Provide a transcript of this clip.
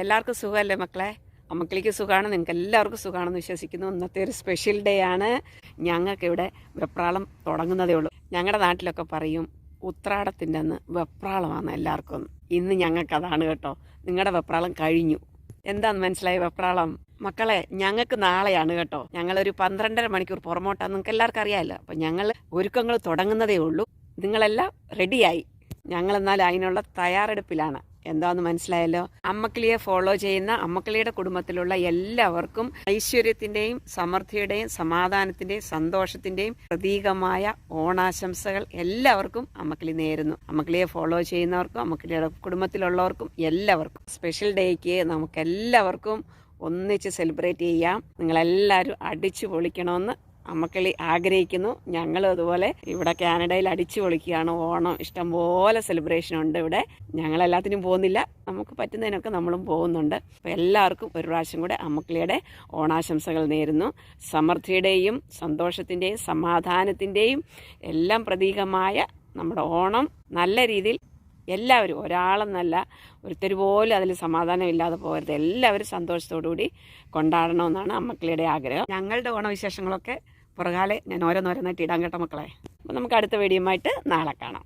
എല്ലാവർക്കും സുഖമല്ലേ മക്കളെ? അമ്മക്കിളിക്ക് സുഖമാണ് നിങ്ങൾക്ക് എല്ലാവർക്കും സുഖമാണെന്ന് വിശ്വസിക്കുന്നു. ഇന്നത്തെ ഒരു സ്പെഷ്യൽ ഡേ ആണ്. ഞങ്ങൾക്ക് ഇവിടെ വെപ്രാളം തുടങ്ങുന്നതേ ഉള്ളൂ. ഞങ്ങളുടെ നാട്ടിലൊക്കെ പറയും ഉത്രാടത്തിന്റെ അന്ന് വെപ്രാളമാണ് എല്ലാവർക്കും. ഇന്ന് ഞങ്ങൾക്ക് അതാണ് കേട്ടോ. നിങ്ങളുടെ വെപ്രാളം കഴിഞ്ഞു. എന്താന്ന് മനസ്സിലായി വെപ്രാളം? മക്കളെ ഞങ്ങൾക്ക് നാളെയാണ് കേട്ടോ. ഞങ്ങളൊരു പന്ത്രണ്ടര മണിക്കൂർ പുറമോട്ടാന്ന് നിങ്ങൾക്ക് എല്ലാവർക്കും അറിയാമല്ലോ അപ്പം ഞങ്ങൾ ഒരുക്കങ്ങൾ തുടങ്ങുന്നതേ ഉള്ളൂ. നിങ്ങളെല്ലാം റെഡിയായി ഞങ്ങളെന്നാൽ അതിനുള്ള തയ്യാറെടുപ്പിലാണ്. എന്താന്ന് മനസ്സിലായല്ലോ? അമ്മക്കിളിയെ ഫോളോ ചെയ്യുന്ന അമ്മക്കിളിയുടെ കുടുംബത്തിലുള്ള എല്ലാവർക്കും ഐശ്വര്യത്തിന്റെയും സമൃദ്ധിയുടെയും സമാധാനത്തിന്റെയും സന്തോഷത്തിന്റെയും പ്രതീകമായ ഓണാശംസകൾ എല്ലാവർക്കും അമ്മക്കിളി നേരുന്നു. അമ്മക്കിളിയെ ഫോളോ ചെയ്യുന്നവർക്കും അമ്മക്കിളിയുടെ കുടുംബത്തിലുള്ളവർക്കും എല്ലാവർക്കും സ്പെഷ്യൽ ഡേക്ക് നമുക്ക് എല്ലാവർക്കും ഒന്നിച്ച് സെലിബ്രേറ്റ് ചെയ്യാം. നിങ്ങളെല്ലാവരും അടിച്ചു പൊളിക്കണമെന്ന് അമ്മക്കിളി ആഗ്രഹിക്കുന്നു. ഞങ്ങളും അതുപോലെ ഇവിടെ കാനഡയിൽ അടിച്ചു പൊളിക്കുകയാണ്. ഓണം ഇഷ്ടംപോലെ സെലിബ്രേഷൻ ഉണ്ട് ഇവിടെ. ഞങ്ങളെല്ലാത്തിനും പോകുന്നില്ല. നമുക്ക് പറ്റുന്നതിനൊക്കെ നമ്മളും പോകുന്നുണ്ട്. അപ്പോൾ എല്ലാവർക്കും ഒരു പ്രാവശ്യം കൂടെ അമ്മക്കിളിയുടെ ഓണാശംസകൾ നേരുന്നു. സമൃദ്ധിയുടെയും സന്തോഷത്തിന്റെയും സമാധാനത്തിന്റെയും എല്ലാം പ്രതീകമായ നമ്മുടെ ഓണം നല്ല രീതിയിൽ എല്ലാവരും ഒരാളെന്നല്ല ഒരുത്തർ പോലും അതിൽ സമാധാനമില്ലാതെ പോകരുത്. എല്ലാവരും സന്തോഷത്തോടു കൂടി കൊണ്ടാടണമെന്നാണ് അമ്മക്കിളിയുടെ ആഗ്രഹം. ഞങ്ങളുടെ ഓണവിശേഷങ്ങളൊക്കെ പുറകാലെ ഞാൻ ഓരോന്നോരോന്നായിട്ട് ഇടാൻ കേട്ടോ മക്കളെ. അപ്പോൾ നമുക്ക് അടുത്ത വീഡിയോയുമായിട്ട് നാളെ കാണാം.